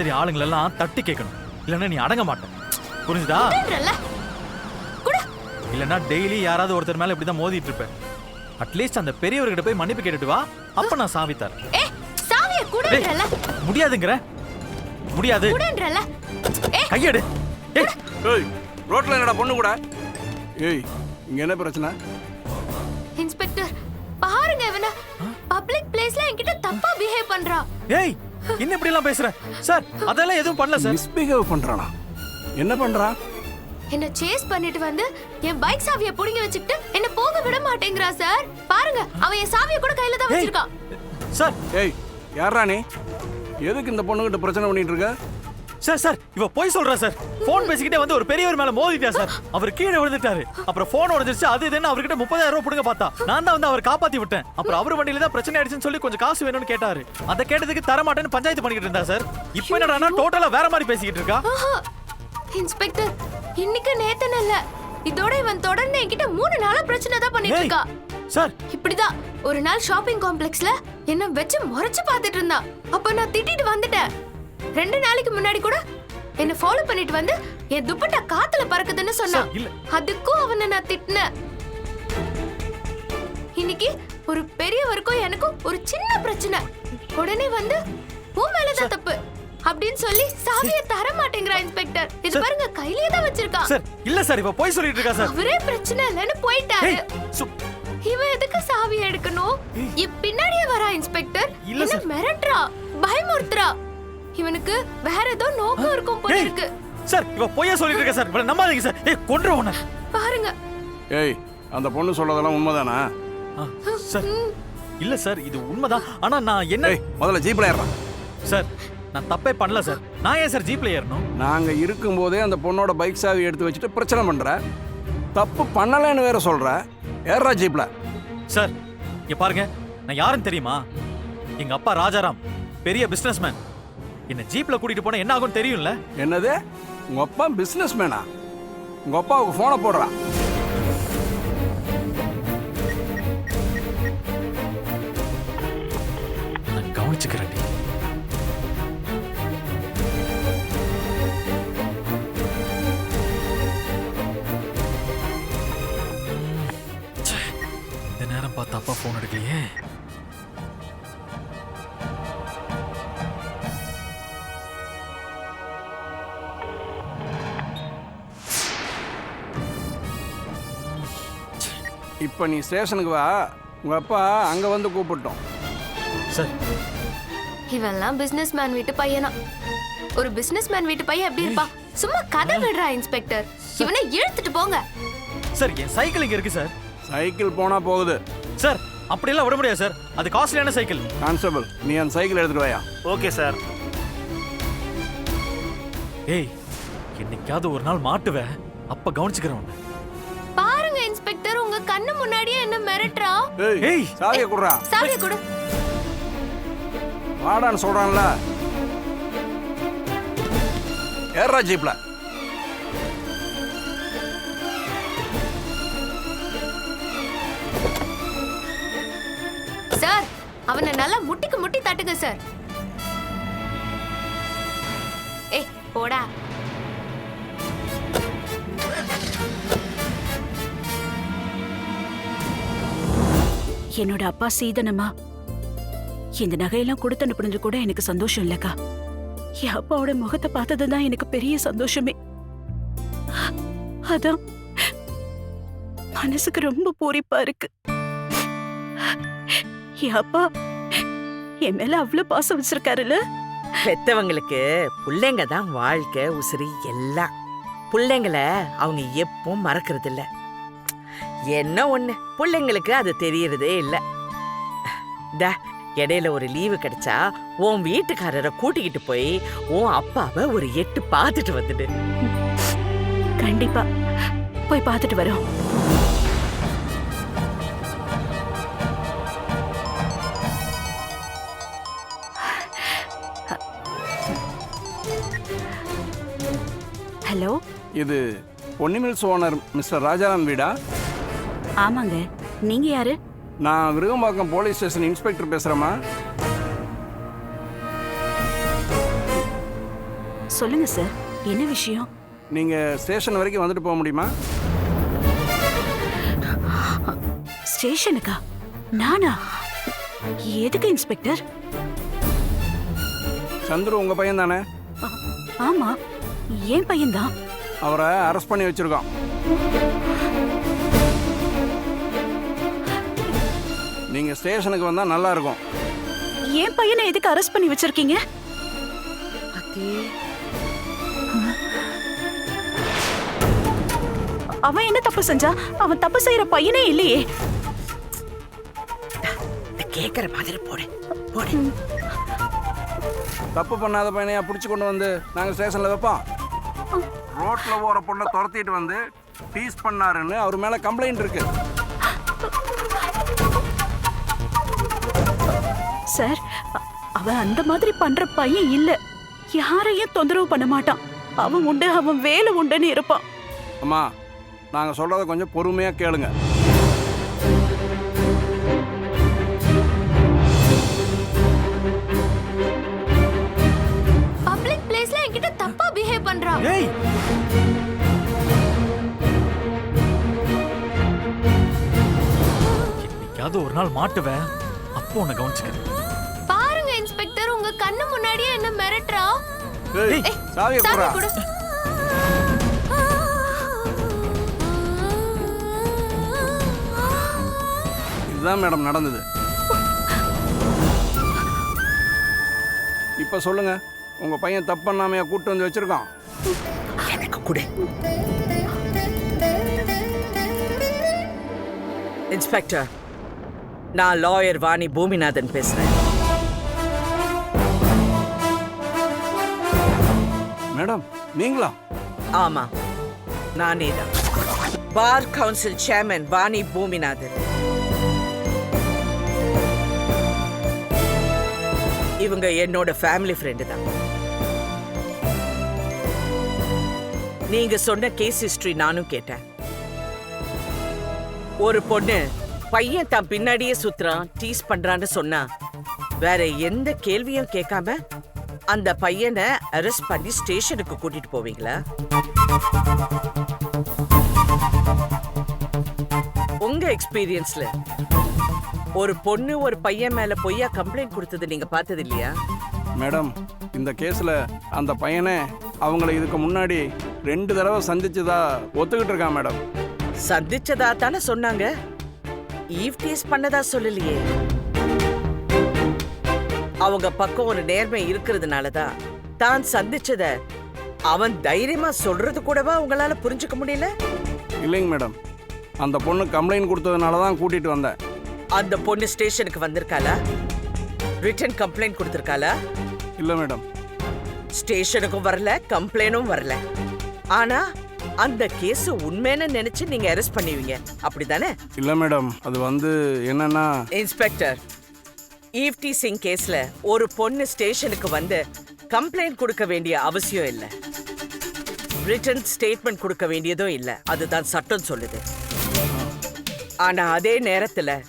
மாதிரி ஆளுங்களெல்லாம் தட்டி கேட்கணும். இல்லைன்னா நீ அடங்க மாட்ட. புரிஞ்சுதா? இல்லைன்னா டெய்லி யாராவது ஒருத்தர் மேல இப்படிதான் மோதிட்டு இருப்பேன் அட்லீஸ்ட் அந்த பெரியவர்கிட்ட போய் மன்னிப்பு கேட்டுட்டு வா. அப்ப நான் சாவி தரேன். ஏ சாவிய டேய், குடுன்றல முடியாதுங்கிற. முடியாது. கையெடு. ஏய். ஏய் ரோட்ல என்னடா பொண்ணு கூட? ஏய் இங்க என்ன பிரச்சனை? இன்ஸ்பெக்டர் பாருங்க இவன. பப்ளிக் பிளேஸ்ல என்கிட்ட தப்பா பிஹேவ் பண்றா. ஏய் என்ன இப்படி எல்லாம் பேசுற? சார் அதெல்லாம் எதுவும் பண்ணல சார். மிஸ்பிஹேவ் பண்றானா? என்ன பண்றான் என்ன சேஸ் பண்ணிட்டு வந்து என் பைக் சாவிய புடுங்கி வச்சுக்கிட்டு என்ன போக விட மாட்டேங்கிறா சார். பாருங்க அவன் என் சாவிய கூட கையில தான் வச்சிருக்கான். சார். ஏய் யாரா நீ? எதுக்கு இந்த பொண்ணுகிட்ட பிரச்சனை பண்ணிட்டு இருக்க? சார் சார் இவ போய் சொல்றா சார். போன் பேசிக்கிட்டே வந்து ஒரு பெரியவர் மேல மோதிட்டா சார். அவர் கீழே விழுந்துட்டாரு. அப்புறம் போன் உடைஞ்சிருச்சு. அது இதுன்னு அவர்கிட்ட முப்பதாயிரம் ரூபாய் புடுங்க பார்த்தா. நான் தான் வந்து அவர் காப்பாத்தி விட்டேன். அப்புறம் அவர் வண்டியில தான் பிரச்சனை ஆயிடுச்சுன்னு சொல்லி கொஞ்சம் காசு வேணும்னு கேட்டாரு. அதை கேட்டதுக்கு தர மாட்டேன்னு பஞ்சாயத்து பண்ணிக்கிட்டு இருந்தா சார். இப்போ என்னடா டோட்டலா வேற மாதிரி பேசிக்கிட்டு இருக்கா. இன்ஸ்பெக்டர் இன்னைக்கு நேத்தன இல்ல. இதோட இவன் தொடர்ந்து என்கிட்ட மூணு நாளா பிரச்சனை தான் பண்ணிட்டு இருக்கா. சார். இப்படிதான் ஒரு நாள் ஷாப்பிங் காம்ப்ளெக்ஸ்ல என்ன வச்சு முறைச்சு பார்த்துட்டு இருந்தான் அப்ப நான் திட்டிட்டு வந்துட்டேன். ரெண்டு நாளைக்கு முன்னாடி கூட என்ன ஃபாலோ பண்ணிட்டு வந்து என் துப்பட்டா காத்துல பறக்குதுன்னு சொன்னான். அதுக்கும் அவனை நான் திட்டினேன். இன்னைக்கு ஒரு பெரியவருக்கும் எனக்கும் ஒரு சின்ன பிரச்சனை. உடனே வந்து உன் மேலதான் தப்பு. அப்படின்னு சொல்லி சாவியை தர மாட்டேங்கிறா இன்ஸ்பெக்டர் இது. பாருங்க கையிலேயே தான் வச்சிருக்கான். சார் இல்ல சார் இவ போய் சொல்லிட்டு இருக்கா சார். அவரே பிரச்சனை இல்லைன்னு போயிட்டாரு. இவன் எதுக்கு சாவி எடுக்கணும்? பின்னாடியே வரா இன்ஸ்பெக்டர் இல்ல. மிரட்டுறா பயமுறுத்துறா. இவனுக்கு வேற ஏதோ நோக்கம் இருக்கும் போல இருக்கு. சார் இவ பொய்யா சொல்லிட்டு இருக்கா சார்? இவளை நம்பாதீங்க சார். ஏய் கொன்று உன்னை பாருங்க. ஏய் அந்த பொண்ணு சொல்றதெல்லாம் உண்மைதானா? சார். இல்ல சார் இது உண்மைதான். ஆனா நான் என்ன ஏய் முதல்ல ஜீப்ல ஏறான் சார் நான் தப்பே பண்ணல சார். நான் ஏன் சார் ஜீப்ல ஏறணும்? நாங்க இருக்கும்போதே அந்த பொண்ணோட பைக் சாவி எடுத்து வச்சுட்டு பிரச்சனை பண்ற. தப்பு பண்ணலைன்னு வேற சொல்ற. ஏறா ஜீப்ல. சார் இங்க பாருங்க. நான் யாருன்னு தெரியுமா? எங்க அப்பா ராஜாராம் பெரிய பிசினஸ்மேன் என்ன ஜீப்ல கூட்டிட்டு போனா என்ன ஆகும்னு தெரியும்ல? என்னது? உங்க அப்பா பிசினஸ் மேனா உங்க அப்பாவுக்கு போனை போடுறா. நான் கவனிச்சுக்கிறேன் இந்த நேரம் பார்த்து அப்பா போன் எடுக்கலையே. இப்போ நீ ஸ்டேஷனுக்கு வா. உங்க அப்பா அங்க வந்து கூப்பிட்டோம். சார். இவன்லாம் பிசினஸ் மேன் வீட்டு பையனா? ஒரு பிசினஸ் மேன் வீட்டு பையன் எப்படி இருப்பான் சும்மா கதை விடுறா இன்ஸ்பெக்டர் இவனை இழுத்துட்டு போங்க. சார் என் சைக்கிள் இங்க இருக்கு சார். சைக்கிள் போனா போகுது. சார் அப்படியெல்லாம் விட முடியாது சார். அது காஸ்ட்லியான சைக்கிள் கான்ஸ்டபிள் நீ அந்த சைக்கிள் எடுத்துட்டு வாயா. ஓகே சார் ஏய் என்னைக்காவது ஒரு நாள் மாட்டுவேன். அப்ப கவனிச்சுக்கிறேன் உன்னை. முன்னாடியே என்ன மிரட்டுறா? ஏய். சாவியை குடுறா. சாவிய கொடு. வாடான்னு சொல்றான்ல. ஏறா ஜீப்ல. சார் அவனை நல்லா முட்டிக்கு முட்டி தட்டுங்க சார். ஏய் போடா. என்னோட அப்பா சீதனமா இந்த நகையெல்லாம் கொடுத்து அனுப்புனது கூட எனக்கு சந்தோஷம் இல்லக்கா. என் அப்பாவோட முகத்தை பார்த்ததுதான் எனக்கு பெரிய சந்தோஷமே. அதான் மனசுக்கு ரொம்ப பூரிப்பா இருக்கு. என் அப்பா என் மேல அவ்வளவு பாசம் வச்சிருக்காருல்ல? பெத்தவங்களுக்கு புள்ளைங்க தான் வாழ்க்கை உசிரி எல்லாம். பிள்ளைங்களை அவங்க எப்பவும் மறக்கிறது இல்லை என்ன ஒண்ணு? புள்ளைங்களுக்கு அது தெரியறதே இல்ல. த இடையில ஒரு லீவு கிடைச்சா உன் வீட்டுக்காரரை கூட்டிக்கிட்டு போய் உன் அப்பாவை ஒரு எட்டு பார்த்துட்டு வந்துடு. கண்டிப்பா. போய் பார்த்துட்டு வரோம். ஹலோ இது பொன்னிமில்ஸ் ஓனர் மிஸ்டர் ராஜாராம் வீடா? ஆமாங்க. நீங்க யாரு? நான் விருகம்பாக்கம் போலீஸ் ஸ்டேஷன் இன்ஸ்பெக்டர் பேசுறேம்மா. சொல்லுங்க சார். என்ன விஷயம்? நீங்கள் ஸ்டேஷன் வரைக்கும் வந்துட்டு போக முடியுமா? ஸ்டேஷனுக்கா? நானா? எதுக்கு இன்ஸ்பெக்டர்? சந்துரு உங்கள் பையன் தானே ஆமா. என் பையன்தான். அவரை அரெஸ்ட் பண்ணி வச்சுருக்கோம். நீங்கள் ஸ்டேஷனுக்கு வந்தால் நல்லா இருக்கும் என் பையனை எதுக்கு அரெஸ்ட் பண்ணி வச்சிருக்கீங்க? அவன் என்ன தப்பு செஞ்சா? அவன் தப்பு செய்யற பையனே இல்லையே. கேக்குற மாதிரி போடு போடு. தப்பு பண்ணாத பையனையா பிடிச்சி கொண்டு வந்து நாங்கள் ஸ்டேஷனில் வைப்போம். ரோட்டில் போகிற பொண்ணை துரத்திட்டு வந்து டீஸ் பண்ணாருன்னு அவர் மேலே கம்ப்ளைண்ட் இருக்கு. சார் அவன் அந்த மாதிரி பண்ற பையன் இல்ல. யாரையும் தொந்தரவு பண்ண மாட்டான். அவன் உண்டு அவன் வேலை உண்டுன்னு இருப்பான். அம்மா நாங்கள் சொல்கிறத கொஞ்சம் பொறுமையாக கேளுங்க. பப்ளிக் பிளேஸ்ல என்கிட்ட தப்பா பிஹேவ் பண்றான் ஏய்! என்னைக்காவது ஒரு நாள் மாட்டுவேன். அப்போ உன்னை கவனிச்சுக்கிறேன். ஏய் சாவியை சாவி கொடு. இதுதான் மேடம் நடந்தது. இப்போ சொல்லுங்க உங்க பையன் தப்பு பண்ணாமையா கூட்டு வந்து வச்சிருக்கான். எனக்கு கொடு. இன்ஸ்பெக்டர் நான் லாயர் வாணி பூமிநாதன் பேசுறேன். மேடம் நீங்களா? ஆமா நானே தான். Bar council chairman Vani Boominathan இவங்க என்னோட ஃபேமிலி ஃப்ரெண்டு தான். நீங்க சொன்ன கேஸ் ஹிஸ்டரி நானும் கேட்டேன். ஒரு பொண்ணு பையன் தான் பின்னாடியே சுத்துறான் டீஸ் பண்றான்னு சொன்னா வேற எந்த கேள்வியும் கேட்காம அந்த பையனை அரெஸ்ட் பண்ணி ஸ்டேஷனுக்கு கூட்டிட்டு போவீங்களா? உங்க எக்ஸ்பீரியன்ஸ்ல ஒரு பொண்ணு ஒரு பையன் மேல பொய்யா கம்ப்ளைண்ட் கொடுத்தது நீங்க பார்த்தது இல்லையா? மேடம் இந்த கேஸில் அந்த பையனே அவங்கள இதுக்கு முன்னாடி ரெண்டு தடவை சந்திச்சதா ஒத்துக்கிட்டு இருக்கான் மேடம். சந்திச்சதா தானே சொன்னாங்க? ஈவ் டீஸ் பண்ணதா சொல்லலையே. அவங்க பக்கம் ஒரு நேர்மை இருக்கிறதுனால தான் தான் சந்திச்சத அவன் தைரியமா சொல்றது கூடவா உங்களால புரிஞ்சுக்க முடியல? இல்லைங்க மேடம். அந்த பொண்ணு கம்ப்ளைண்ட் கொடுத்ததுனால தான் கூட்டிகிட்டு வந்தேன். அந்த பொண்ணு ஸ்டேஷனுக்கு வந்திருக்காளா? ரிட்டன் கம்ப்ளைண்ட் கொடுத்திருக்காளா? இல்லை மேடம். ஸ்டேஷனுக்கும் வரல கம்ப்ளைண்டும் வரல. ஆனா அந்த கேஸ் உண்மைன்னு நினைச்சு நீங்க அரெஸ்ட் பண்ணுவீங்க அப்படிதானே இல்லை மேடம். அது வந்து என்னன்னா இன்ஸ்பெக்டர் ஈவ்டி சிங் கேஸ்ல ஒரு பொண்ணு ஸ்டேஷனுக்கு வந்து கம்ப்ளைண்ட் கொடுக்க வேண்டிய அவசியம் இல்ல. ரிட்டன் ஸ்டேட்மெண்ட் கொடுக்க வேண்டியதும் இல்ல. அதுதான் சட்டம் சொல்லுது. ஆனா அதே நேரத்துல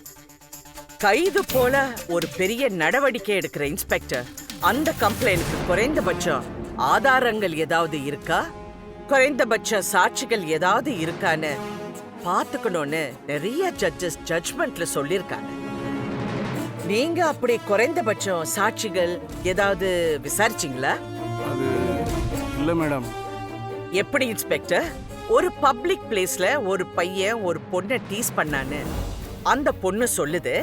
கைது போல ஒரு பெரிய நடவடிக்கை எடுக்கிற இன்ஸ்பெக்டர் அந்த கம்ப்ளைண்ட்க்கு குறைந்தபட்சம் ஆதாரங்கள் ஏதாவது இருக்கா? குறைந்தபட்ச சாட்சிகள் ஏதாவது இருக்கான்னு பார்த்துக்கணும்னு நிறைய ஜட்ஜஸ் ஜட்ஜ்மெண்ட்ல சொல்லியிருக்காங்க. நீங்க அப்படி குறைந்தபட்சம் சாட்சிகள் ஏதாவது விசாரிச்சீங்களா? அது இல்லை மேடம். எப்படி இன்ஸ்பெக்டர்? ஒரு பப்ளிக் பிளேஸ்ல ஒரு பையன் ஒரு பொண்ணை டீஸ் பண்ணான்னு அந்த பொண்ணு சொல்லுது.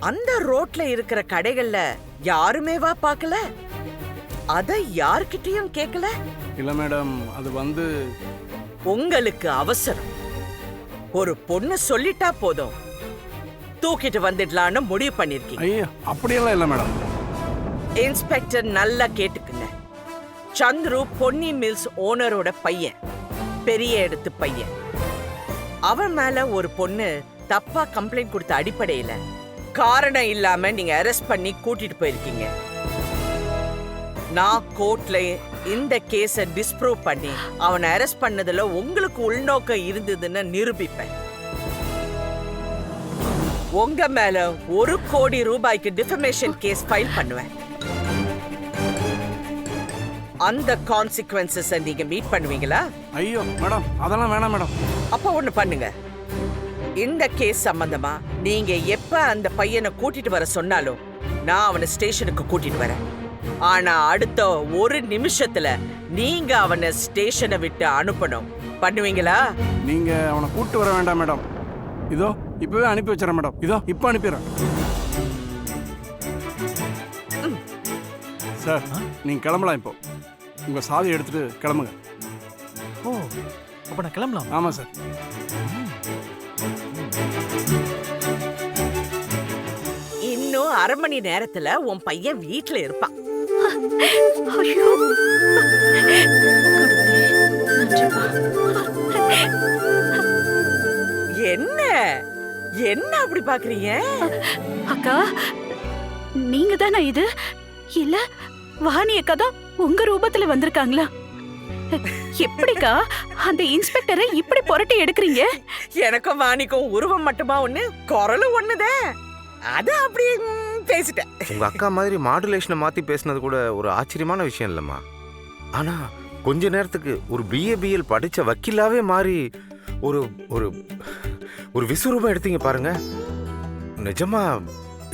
அந்த ரோட்ல இருக்கிற கடைகள்ல யாருமே வா பார்க்கல? அத யார்கிட்டயும் கேட்கல இல்லை மேடம் அது வந்து உங்களுக்கு அவசரம். ஒரு பொண்ணு சொல்லிட்டா போதும். தூக்கிட்டு வந்துடலான்னு முடிவு பண்ணிருக்கீங்க. ஐயா அப்படியெல்லாம் இல்லை மேடம். இன்ஸ்பெக்டர் நல்லா கேட்டுக்குங்க. சந்துரு பொன்னி மில்ஸ் ஓனரோட பையன். பெரிய இடத்து பையன். அவன் மேல ஒரு பொண்ணு தப்பா கம்ப்ளைண்ட் கொடுத்த அடிப்படையில காரணம் இல்லாம நீங்க அரெஸ்ட் பண்ணி கூட்டிட்டு போயிருக்கீங்க. நான் கோர்ட்ல இந்த கேஸ டிஸ்ப்ரூவ் பண்ணி அவனை அரெஸ்ட் பண்ணதுல உங்களுக்கு உள்நோக்கம் இருந்ததுன்னு நிரூபிப்பேன். உங்க மேல ஒரு கோடி ரூபாய்க்கு டிஃபமேஷன் கேஸ் ஃபைல் பண்ணுவேன். அந்த கான்சிக்வன்சஸ் நீங்க மீட் பண்ணுவீங்களா? ஐயோ மேடம் அதெல்லாம் வேணாம் மேடம். அப்ப ஒண்ணு பண்ணுங்க. இந்த கேஸ் சம்பந்தமா நீங்க எப்ப அந்த பையனை கூட்டிட்டு வர சொன்னாலும் நான் அவனை ஸ்டேஷனுக்கு கூட்டிட்டு வரேன். ஆனா அடுத்த ஒரு நிமிஷத்துல நீங்க அவனை ஸ்டேஷனை விட்டு அனுப்பணும். பண்ணுவீங்களா? நீங்க அவனை கூட்டு வர வேண்டாம் மேடம். இதோ இப்பவே அனுப்பி வச்சிடறேன் மேடம். இதோ இப்போ அனுப்பிடுறேன். சார் நீங்க கிளம்பலாம் இப்போ. உங்க சாவி எடுத்துட்டு கிளம்புங்க. ஓ அப்ப நான் கிளம்பலாம்? ஆமா சார். இன்னும் அரை மணி நேரத்துல உன் பையன் வீட்ல இருப்பான். ஐயோ. என்ன? என்ன அப்படி பாக்குறீங்க? அக்கா நீங்க தானே இது? இல்ல வாணி அக்கா தான் உங்க ரூபத்துல வந்திருக்காங்களா? எப்படிக்கா அந்த இன்ஸ்பெக்டரை இப்படி புரட்டி எடுக்கிறீங்க? எனக்கும் வாணிக்கும் உருவம் மட்டுமா ஒண்ணு குரலும் ஒண்ணுதான் அது அப்படி ம், பேசிட்டேன். உங்க அக்கா மாதிரி மாடுலேஷனை மாத்தி பேசுனது கூட ஒரு ஆச்சரியமான விஷயம் இல்லம்மா. ஆனா கொஞ்ச நேரத்துக்கு ஒரு பிஏ பிஎல் படிச்ச வக்கீலாவே மாறி ஒரு ஒரு ஒரு விஸ்வரூபம் எடுத்தீங்க பாருங்க. நிஜமா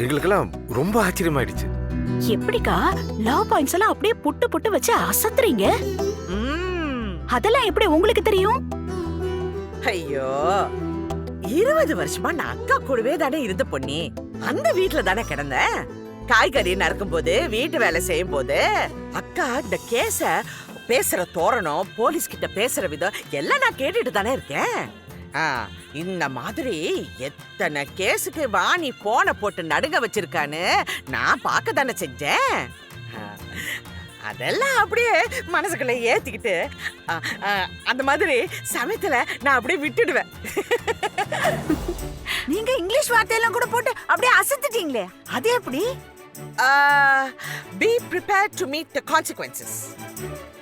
எங்களுக்கெல்லாம் ரொம்ப ஆச்சரியமாயிடுச்சு. எப்படிக்கா? லா பாயிண்ட்ஸ் எல்லாம் அப்படியே புட்டு புட்டு வச்சு அசத்துறீங்க? அதெல்லாம் எப்படி உங்களுக்கு தெரியும்? ஐயோ இருபது வருஷமா நான் அக்கா கூடவே தானே இருந்த பொண்ணி அந்த வீட்ல தானே கிடந்தேன். காய்கறி நறுக்கும் போது வீட்டு வேலை செய்யும் போது அக்கா இந்த கேஸ பேசுற தோரணம் போலீஸ் கிட்ட பேசுற விதம் எல்லாம் நான் கேட்டுட்டு தானே இருக்கேன். இந்த மாதிரி எத்தனை கேஸுக்கு வாணி போன போட்டு நடுங்க வச்சிருக்கான்னு நான் பார்க்க தானே செஞ்சேன். அதெல்லாம் அப்படியே மனசுக்குள்ள ஏத்திக்கிட்டு அந்த மாதிரி சமயத்துல நான் அப்படியே விட்டுடுவேன். நீங்க இங்கிலீஷ் வார்த்தையெல்லாம் கூட போட்டு அப்படியே அசத்துட்டீங்களே அது எப்படி? Be prepare to meet the consequences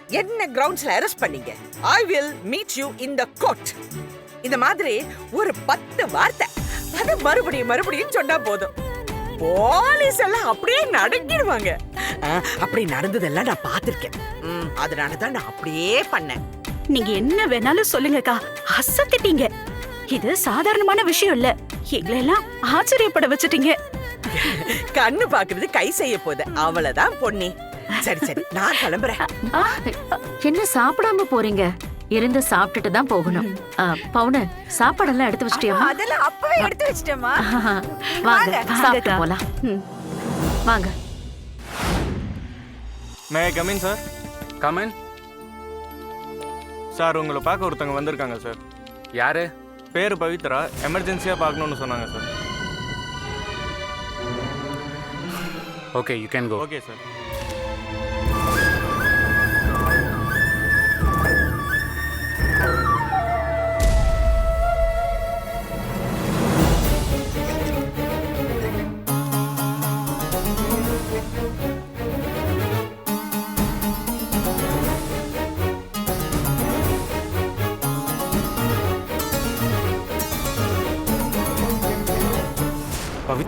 என்ன கிரவுண்ட்ஸ்ல அரெஸ்ட் பண்ணீங்க? I will meet you in the court இந்த மாதிரி ஒரு பத்து வார்த்தை. அது மறுபடியும் மறுபடியும் சொன்னா போதும். போலீஸ் எல்லாம் அப்படியே நடுங்கிடுவாங்க. ஆ, அப்படி நடந்ததெல்லாம் நான் பார்த்திருக்கேன். ம், அதனால தான் நான் அப்படியே பண்ணேன். நீங்க என்ன வேணாலும் சொல்லுங்கக்கா. அசத்திட்டீங்க. இது சாதாரணமான விஷயம் இல்ல. எங்களை எல்லாம் ஆச்சரியப்பட வச்சுட்டீங்க. கண்ணு பாக்குறது கை செய்ய போகுது. அவ்வளவுதான் பொன்னி. சரி சரி. நான் கிளம்புறேன். என்ன சாப்பிடாம போறீங்க? இருந்து சாப்பிட்டுட்டு தான் போகணும். ஆ, பவுனு சாப்பாடெல்லாம் எடுத்து வச்சிட்டியாமா அதெல்லாம் அப்பவே எடுத்து வச்சிட்டேமா வாங்க சாப்பிட்டு. போலாம். ம். வாங்க. May come in sir come in sir உங்களை பார்க்க ஒருத்தவங்க வந்திருக்காங்க சார் யாரு? பேர் பவித்ரா. எமர்ஜென்சியாக பார்க்கணும்னு சொன்னாங்க sir Okay, you can go. Okay sir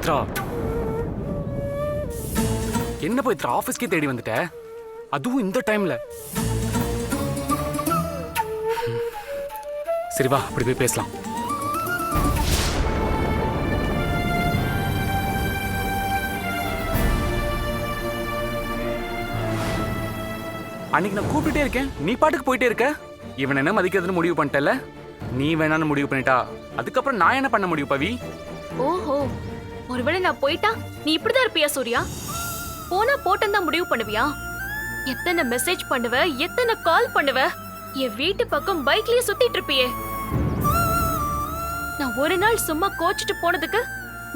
Pavithra என்ன பவித்ரா ஆபீஸ்க்கே தேடி வந்துட்ட? அதுவும் இந்த டைம்ல சரி வா அப்படி போய் பேசலாம். அன்னைக்கு நான் கூப்பிட்டுட்டே இருக்கேன். நீ பாட்டுக்கு போயிட்டே இருக்க. இவன் என்ன மதிக்கிறதுன்னு முடிவு பண்ணிட்டல நீ வேணான்னு முடிவு பண்ணிட்டா. அதுக்கப்புறம் நான் என்ன பண்ண முடியும் பவி? ஓஹோ. ஒருவேளை நான் போயிட்டா? நீ இப்படிதான் இருப்பியா சூர்யா? போனா போட்டன் தான் முடிவு பண்ணுவியா? எத்தனை மெசேஜ் பண்ணுவ? எத்தனை கால் பண்ணுவ? என் வீட்டு பக்கம் பைக்லயே சுத்திட்டு இருப்பியே. நான் ஒரு நாள் சும்மா கோச்சிட்டு போனதுக்கு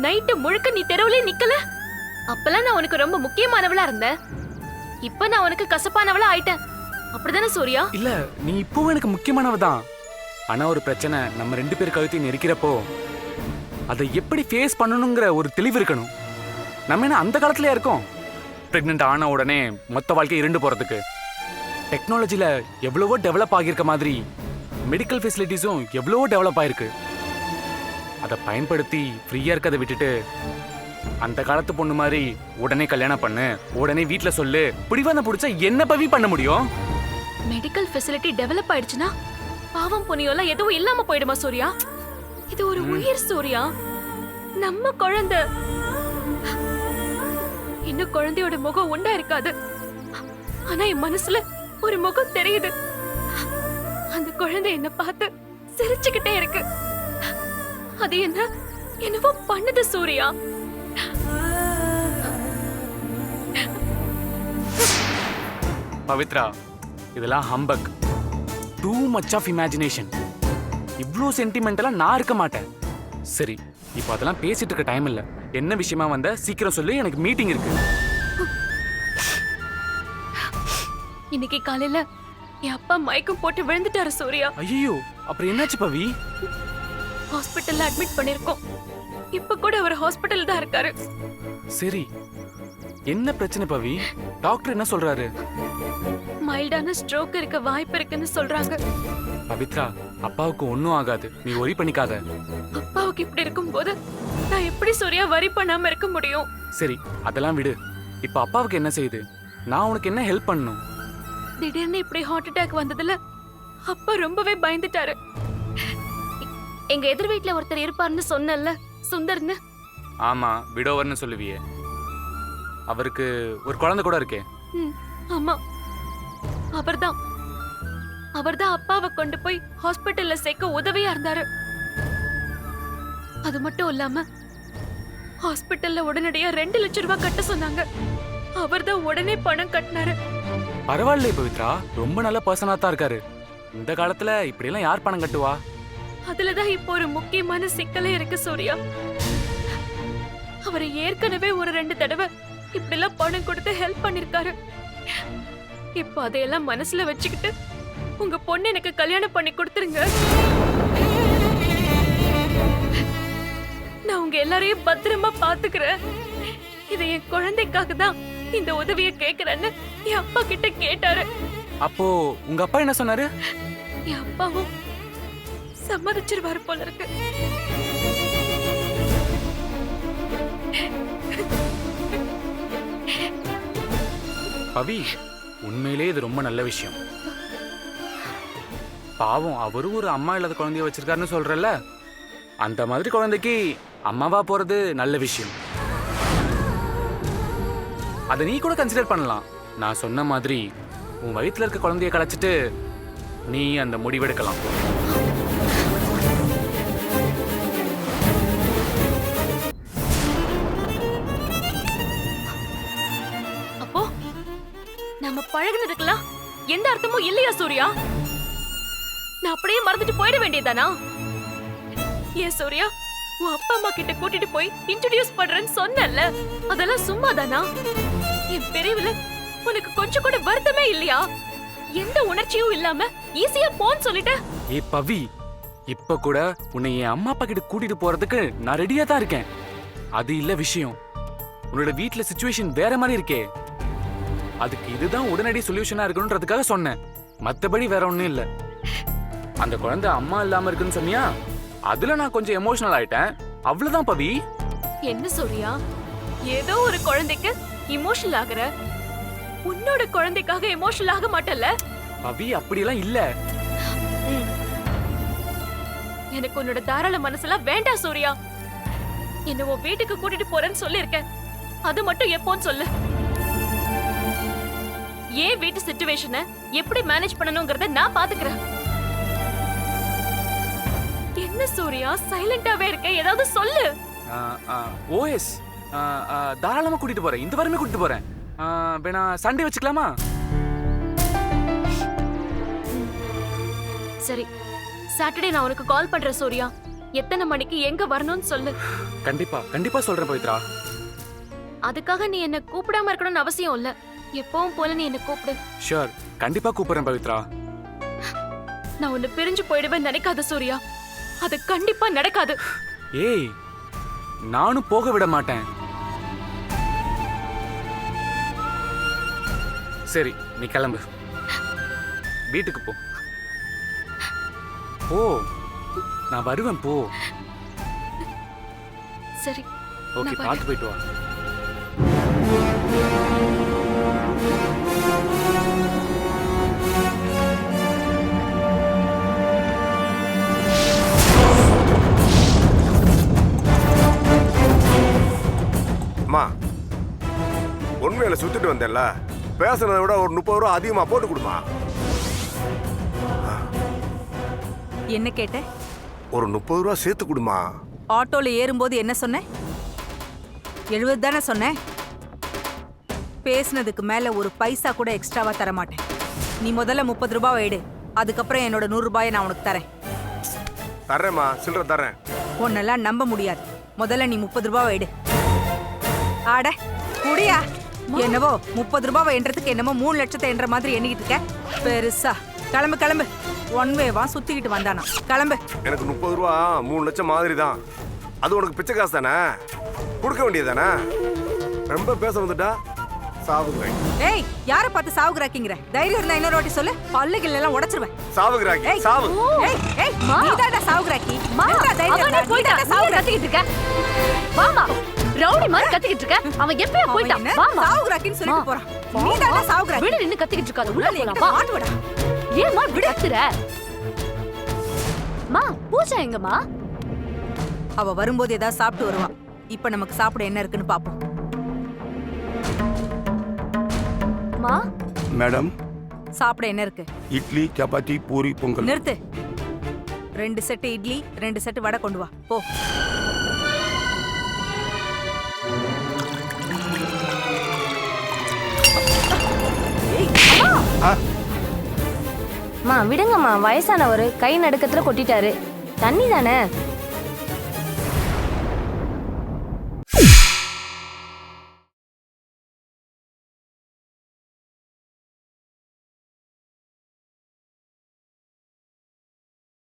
நைட்டு முழுக்க நீ தெருவுலயே நிக்கல? அப்பெல்லாம் நான் உனக்கு ரொம்ப முக்கியமானவளா இருந்தேன். இப்ப நான் உனக்கு கசப்பானவளா ஆயிட்டேன். அப்படிதானே சூர்யா? இல்ல நீ இப்பவும் எனக்கு முக்கியமானவ தான் ஆனா ஒரு பிரச்சனை நம்ம ரெண்டு பேர் கழுத்தையும் நெரிக்கிறப்போ அதை எப்படி ஃபேஸ் பண்ணணுங்கிற ஒரு தெளிவு இருக்கணும். நம்ம என்ன அந்த காலத்துலயே இருக்கோம்? ப்ரெக்னென்ட் ஆன உடனே மொத்த வாழ்க்கை இருண்டு போகிறதுக்கு டெக்னாலஜியில் எவ்வளவோ டெவலப் ஆகியிருக்க மாதிரி மெடிக்கல் ஃபெசிலிட்டிஸும் எவ்வளவோ டெவலப் ஆகிருக்கு அதை பயன்படுத்தி ஃப்ரீயாக இருக்கதை விட்டுட்டு அந்த காலத்து பொண்ணு மாதிரி உடனே கல்யாணம் பண்ணு உடனே வீட்டில் சொல்லு பிடிவாத பிடிச்சா என்ன பவி பண்ண முடியும்? மெடிக்கல் ஃபெசிலிட்டி டெவலப் ஆயிடுச்சுன்னா பாவம் புண்ணியம்லாம் எதுவும் இல்லாம போயிடுமா சூர்யா? இது ஒரு உயிர் சூர்யா. நம்ம குழந்தை. இன்னும் குழந்தையோட முகம் உண்டா இருக்காது. ஆனா என் மனசுல ஒரு முகம் தெரியுது. அந்த குழந்தை என்ன பார்த்து சிரிச்சுக்கிட்டே இருக்கு. அது என்ன? என்னவோ பண்ணுது சூர்யா. பவித்ரா இதெல்லாம் humbug too much of imagination இவ்வளோ சென்டிமெண்டலாக நான் இருக்க மாட்டேன். சரி இப்போ அதெல்லாம் பேசிட்டு இருக்க டைம் இல்லை. என்ன விஷயமா வந்த? சீக்கிரம் சொல்லி எனக்கு மீட்டிங் இருக்கு. இன்னைக்கு காலையில என் அப்பா மயக்கம் போட்டு விழுந்துட்டாரு சூர்யா. ஐயோ அப்புறம் என்னாச்சு பவி? ஹாஸ்பிட்டல்ல அட்மிட் பண்ணிருக்கோம். இப்ப கூட அவர் ஹாஸ்பிட்டல் தான் இருக்காரு. சரி என்ன பிரச்சனை பவி? டாக்டர் என்ன சொல்றாரு? மைல்டான ஸ்ட்ரோக் இருக்க வாய்ப்பு இருக்குன்னு சொல்றாங்க. பவித்ரா அப்பாவுக்கு ஒன்றும் ஆகாது. நீ ஒரி பண்ணிக்காத. அப்பாவுக்கு இப்படி இருக்கும்போது நான் எப்படி சூர்யா வரி பண்ணாம இருக்க முடியும்? சரி அதெல்லாம் விடு. இப்போ அப்பாவுக்கு என்ன செய்யுது நான் உனக்கு என்ன ஹெல்ப் பண்ணணும்? திடீர்னு இப்படி ஹார்ட் அட்டாக் வந்ததுல அப்பா ரொம்பவே பயந்துட்டாரு. எங்க எதிர் வீட்ல ஒருத்தர் இருப்பாருன்னு சொன்னேன்ல சுந்தர்னு. ஆமா விடோவர்னு சொல்லுவியே. அவருக்கு ஒரு குழந்தை கூட இருக்கே. ம், ஆமா. அவர்தான். அவர்தான் அப்பாவை கொண்டு போய் ஹாஸ்பிட்டல்ல சேர்க்க உதவியா இருந்தாரு. அது மட்டும் இல்லாம ஹாஸ்பிட்டல்ல உடனடியா ரெண்டு லட்சம் ரூபாய் கட்ட சொன்னாங்க. அவர்தான் உடனே பணம் கட்டினாரு. பரவாயில்லையே பவித்ரா ரொம்ப நல்ல பர்சனா தான் இருக்காரு. இந்த காலத்துல இப்படியெல்லாம் யார் பணம் கட்டுவா? அதுலதான் இப்போ ஒரு முக்கியமான சிக்கலே இருக்கு சூர்யா. அவர் ஏற்கனவே ஒரு ரெண்டு தடவை இப்படி எல்லாம் பணம் கொடுத்து ஹெல்ப் பண்ணிருக்காரு. இப்போ அதையெல்லாம் மனசுல வச்சுக்கிட்டு உங்க பொண்ணு எனக்கு கல்யாணம் பண்ணி கொடுத்துருங்க. நான் உங்க எல்லாரையும் பத்திரமா பாத்துக்கிறேன். இது என் குழந்தைக்காக தான் இந்த உதவியை கேக்குறேன்னு என் அப்பா கிட்ட கேட்டாரு. அப்போ உங்க அப்பா என்ன சொன்னாரு? என் அப்பாவும் சம்மதிச்சிருவாரு போல இருக்கு. பவி உண்மையிலே இது ரொம்ப நல்ல விஷயம். பாவம் அவரும் ஒரு அம்மா இல்லாத குழந்தைய வச்சிருக்காருன்னு சொல்றல அந்த மாதிரி குழந்தைக்கு அம்மாவா போறது நல்ல விஷயம். அதை நீ கூட கன்சிடர் பண்ணலாம். நான் சொன்ன மாதிரி உன் வயிற்றுல இருக்க குழந்தைய கலைச்சிட்டு நீ அந்த முடிவெடுக்கலாம். அப்போ நம்ம பழகுனதுக்கெல்லாம் எந்த அர்த்தமும் இல்லையா சூர்யா? நான் அப்படியே மறந்துட்டு போயிட வேண்டியதானா ஏ சூர்யா உன் அப்பா அம்மா கிட்ட கூட்டிட்டு போய் இன்ட்ரடியூஸ் பண்றேன்னு சொன்னல அதெல்லாம் சும்மாதானா? என் பிரிவுல உனக்கு கொஞ்சம் கூட வருத்தமே இல்லையா? எந்த உணர்ச்சியும் இல்லாம ஈஸியா போன்னு சொல்லிட்ட. ஏ பவி இப்ப கூட உன்னை என் அம்மா அப்பா கிட்ட கூட்டிட்டு போறதுக்கு நான் ரெடியா தான் இருக்கேன். அது இல்ல விஷயம். உன்னோட வீட்ல சுச்சுவேஷன் வேற மாதிரி இருக்கே. அதுக்கு இதுதான் உடனடி சொல்யூஷனா இருக்கணும்ன்றதுக்காக சொன்னேன். மத்தபடி வேற ஒண்ணும் இல்ல. அந்த குழந்தை அம்மா இல்லாம இருக்குன்னு சொன்னியா? அதுல நான் கொஞ்சம் எமோஷனல் ஆயிட்டேன். அவ்வளவுதான் பவி. என்ன சூர்யா ஏதோ ஒரு குழந்தைக்கு இமோஷனல் ஆகுற. உன்னோட குழந்தைக்காக எமோஷனல் ஆக மாட்டல்ல? பவி அப்படியெல்லாம் இல்ல. எனக்கு உன்னோட தாராள மனசுலாம் வேண்டாம் சூர்யா. என்ன உன் வீட்டுக்கு கூட்டிட்டு போறேன்னு சொல்லிருக்கேன் அது மட்டும் எப்போன்னு சொல்லு. ஏன் வீட்டு சிச்சுவேஷனை எப்படி மேனேஜ் பண்ணணுங்கிறத நான் பாத்துக்கிறேன். என்ன சூர்யா? சைலண்டாவே இருக்க. ஏதாவது சொல்லு. ஓஎஸ். தாராளமா கூட்டிட்டு போறேன். இந்த வாரமே கூட்டிட்டு போறேன். வேணா சண்டே வச்சுக்கலாமா? சரி. சாட்டர்டே நான் உனக்கு கால் பண்றேன் சூர்யா. எத்தனை மணிக்கு எங்க வரணும்னு சொல்லு. கண்டிப்பா கண்டிப்பா சொல்றேன் பவித்ரா. அதுக்காக நீ என்ன கூப்பிடாம இருக்கணும்னு அவசியம் இல்ல. எப்பவும் போல நீ என்ன கூப்பிடு. ஷூர் கண்டிப்பா கூப்பிடுறேன் பவித்ரா. நான் உன்னை பிரிஞ்சு போயிடுவேன் நினைக்காத சூர்யா. அது கண்டிப்பா நடக்காது. ஏய் நானும் போக விட மாட்டேன். சரி நீ கிளம்பு. வீட்டுக்கு போ. போ. நான் வருவேன் போ. சரி ஓகே பார்த்து போயிட்டு வா. வந்தேன்ல. பேசுனதை விட ஒரு முப்பது ரூபா அதிகமா போட்டு கொடுமா. என்ன கேட்ட? ஒரு முப்பது ரூபா சேர்த்து கொடுமா. ஆட்டோல ஏறும்போது என்ன சொன்னேன் எழுபது தானே சொன்னேன் பேசுனதுக்கு மேல ஒரு பைசா கூட எக்ஸ்ட்ராவா தர மாட்டேன் நீ முதல்ல முப்பது ரூபாவை எடு. அதுக்கப்புறம் என்னோட நூறு ரூபாயை நான் உனக்கு தரேன். தர்றேம்மா சில்லற தர்றேன். உன்னெல்லாம் நம்ப முடியாது. முதல்ல நீ முப்பது ரூபாவை எடு. ஆட குடியா. என்னவோ முப்பது ரூபாவை எண்றதுக்கு என்னமோ மூணு லட்சத்தை என்ற மாதிரி எண்ணிக்கிட்டு இருக்க? பெருசா. கிளம்பு கிளம்பு. ஒன் வேவா சுத்திக்கிட்டு வந்தானா. கிளம்பு. எனக்கு முப்பது ரூபா மூணு லட்சம் மாதிரி தான் அது உனக்கு பிச்சை காசு தானே கொடுக்க வேண்டியது தானே ரொம்ப பேச வந்துட்டா? சாவுகிறாய் ஏய் யார பார்த்து சாவுகிறாக்கிங்கிற தைரியம் இருந்தா இன்னொரு வாட்டி சொல்லு. பல்லுகள் எல்லாம் உடைச்சிருவேன். சாவுகிறாய் ஏய் சாவு. ஏய் ஏய் மா. நீதான்டா சாவுகிறாக்கி மா தைரியம் இருந்தா? நீ இருக்க? வாமா. ரவுடி மாதிரி கத்திக்கிட்டு இருக்க. அவன் எப்பயும் அவன் போயிட்டான்? வாமா. சாவுகிறாக்கின்னு சொல்லிட்டு. போறான். வா, நீதான்டா வா. சாவுகிறாக்கி விடு நின்னு கத்திக்கிட்டு இருக்காத. உள்ள போலாம். வா. மாட்டுவடா. ஏமா விடுத்துற? மா பூஜா எங்கம்மா? அவ வரும்போது ஏதாவது சாப்பிட்டு வருவா. இப்ப நமக்கு சாப்பிட என்ன இருக்குன்னு பாப்போம். மா? மேடம். சாப்பிட என்ன இருக்கு? இட்லி சப்பாத்தி பூரி பொங்கல். நிறுத்து. ரெண்டு செட்டு இட்லி ரெண்டு செட்டு வடை கொண்டு வா. போ. மா விடுங்கம்மா. வயசானவர் கை நடுக்கத்துல கொட்டிட்டாரு. தண்ணி தானே?